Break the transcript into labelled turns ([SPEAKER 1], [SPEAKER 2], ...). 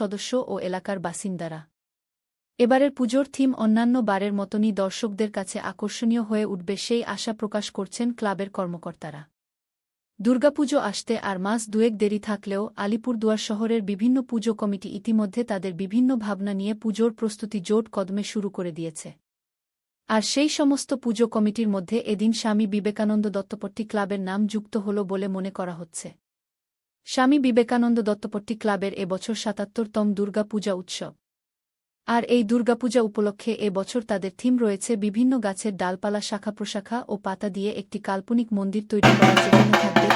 [SPEAKER 1] সদস্য ও এলাকার বাসিন্দারা। এবারের পুজোর থিম অন্যান্য বারের মতনই দর্শকদের কাছে আকর্ষণীয় হয়ে উঠবে সেই আশা প্রকাশ করছেন ক্লাবের কর্মকর্তারা। দুর্গাপুজো আসতে আর মাস দুয়েক দেরি থাকলেও আলিপুরদুয়ার শহরের বিভিন্ন পুজো কমিটি ইতিমধ্যে তাদের বিভিন্ন ভাবনা নিয়ে পুজোর প্রস্তুতি জোট কদমে শুরু করে দিয়েছে। আর সেই সমস্ত পুজো কমিটির মধ্যে এদিন স্বামী বিবেকানন্দ দত্তপট্টি ক্লাবের নাম যুক্ত হল বলে মনে করা হচ্ছে। স্বামী বিবেকানন্দ দত্তপট্টি ক্লাবের এবছর সাতাত্তরতম দুর্গাপূজা উৎসব। আর এই দুর্গাপূজা উপলক্ষে এবছর তাদের থিম রয়েছে বিভিন্ন গাছের ডালপালা শাখা প্রশাখা ও পাতা দিয়ে একটি কাল্পনিক মন্দির তৈরি করা যেখানে থাকবে